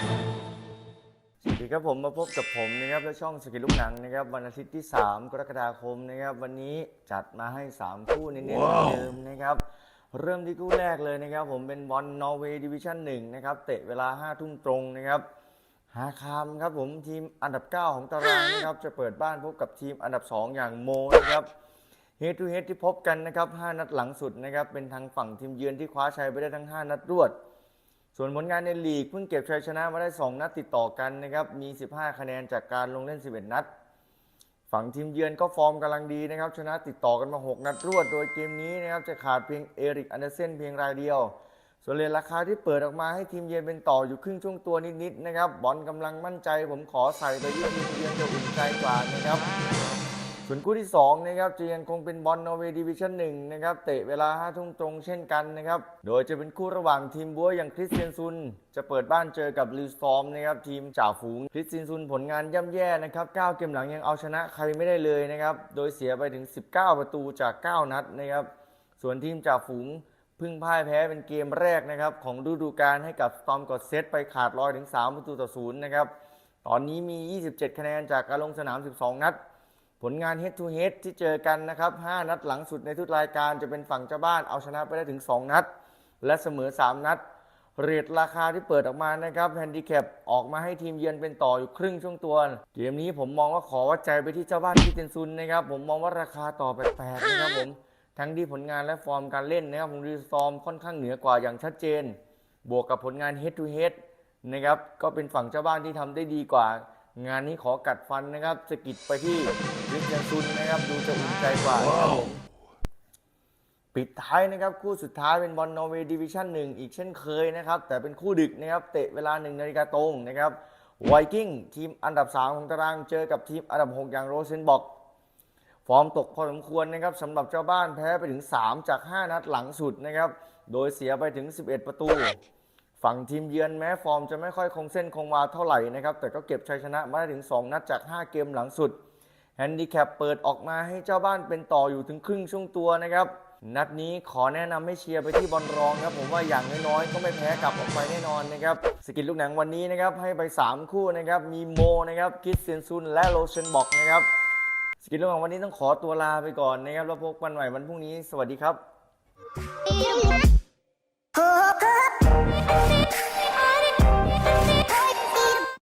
สวัสดีครับผมมาพบกับผมนะครับและช่องสกิลลูกหนังนะครับวันอาทิตย์ที่ 3 กรกฎาคมนะครับ วันนี้จัดมาให้ 3 คู่เน้นๆเหมือนเดิมนะครับ เริ่มที่คู่แรกเลยนะครับ ผมเป็นบอลนอร์เวย์ดิวิชั่น1นะครับเตะเวลา 5 ทุ่มตรงนะครับหาคามครับผมทีมอันดับ 9 ของตารางนะครับจะเปิดบ้านพบกับทีมอันดับ 2 อย่างโมนะครับเฮดทูเฮดที่พบกันนะครับ 5 นัดหลังสุดนะครับเป็นทางฝั่งทีมเยือนที่คว้าชัยไปได้ทั้ง 5 นัดรวด ส่วนผลงานในลีกเพิ่งเก็บชัยชนะมาได้ 2 นัดติดต่อกันนะครับ มี 15 คะแนนจากการลงเล่น 11 นัด ฝั่งทีมเยือนก็ฟอร์มกำลังดีนะครับ ชนะติดต่อกันมา 6 นัดรวด โดยเกมนี้นะครับจะขาดเพียงเอริกอันเดอร์เซนเพียงรายเดียว ส่วนเลทราคาที่เปิดออกมาให้ทีมเยือนเป็นต่ออยู่ครึ่งช่วงตัวนิดๆนะครับ บอลกำลังมั่นใจ ผมขอใส่ไปที่ทีมเยือนจะอุ่นใจกว่านะครับ ส่วนคู่ที่2นะครับจะยังคงเป็นบอลนอร์เวย์ดิวิชั่น1นะครับเตะเวลา5ทุ่มตรงเช่นกันนะครับโดยจะเป็นคู่ระหว่างทีมบัวอย่างคริสเตียนซุน จะเปิดบ้านเจอกับลิสฟอมนะครับทีมจ่าฝูงคริสเตียนซุนผลงานย่ำแย่นะครับ9เกมหลังยังเอาชนะใครไม่ได้เลยนะครับโดยเสียไปถึง 19 ประตูจาก 9 นัดนะครับส่วนทีมจ่าฝูงพึ่งพ่ายแพ้เป็นเกมแรกนะครับของฤดูกาลให้กับสตอมกดเซตไปขาดลอยถึง 3 ประตูต่อศูนย์นะครับตอนนี้มี 27 คะแนนจากการลงสนาม 12 นัด ผลงาน head to head ที่เจอกันนะครับ 5 นัดหลังสุดในทุกรายการจะเป็นฝั่งเจ้าบ้านเอาชนะไปได้ถึง 2 นัด และเสมอ 3 นัด เรทราคาที่เปิดออกมานะครับแฮนดิแคปออกมาให้ทีมเยือนเป็นต่ออยู่ครึ่งช่วงตัว เกมนี้ผมมองว่าขอวัดใจไปที่เจ้าบ้านที่เจนซุนนะครับผมมองว่าราคาต่อแปลกๆนะครับผมทั้งที่ผลงานและฟอร์มการเล่นนะครับผมรีฟอร์มค่อนข้างเหนือกว่าอย่างชัดเจน บวกกับผลงาน head to head นะครับก็เป็นฝั่งเจ้าบ้านที่ทำได้ดีกว่า งานนี้ขอกัดฟันนะครับสะกิดไปที่วิสเทนซุนนะครับ ดูจะอุ่นใจกว่านะครับผมปิดท้ายนะครับ คู่สุดท้ายเป็นบอลนอร์เวย์ดิวิชั่นหนึ่งอีกเช่นเคยนะครับ แต่เป็นคู่ดึกนะครับ เตะเวลาหนึ่งนาฬิกาตรงนะครับไวกิ้งทีมอันดับ 3 ของตารางเจอกับทีมอันดับ 6 อย่างโรเซนบ็อกฟอร์มตกพอสมควรนะครับสำหรับเจ้าบ้านแพ้ไปถึง 3 จาก 5 นัดหลังสุดนะครับ โดยเสียไปถึง 11 ประตู ฝั่งทีมเยือนแม้ฟอร์มจะไม่ค่อยคงเส้นคงวาเท่าไหร่นะครับ แต่ก็เก็บชัยชนะมาได้ถึง 2 นัดจาก 5 เกมหลังสุดแฮนดิแคปเปิดออกมาให้เจ้าบ้านเป็นต่ออยู่ถึงครึ่งช่วงตัวนะครับ นัดนี้ขอแนะนำให้เชียร์ไปที่บอลรองครับ ผมว่าอย่างน้อยๆ ก็ไม่แพ้กลับออกไปแน่นอนนะครับ สกิลลูกหนังวันนี้นะครับให้ไป 3 คู่นะครับ มีโมนะครับคิดเซนซุนและโรเชนบอกนะครับสกิลลูกหนังวันนี้ต้องขอตัวลาไปก่อนนะครับแล้วพบกันใหม่วันพรุ่งนี้ สวัสดีครับ Thank you.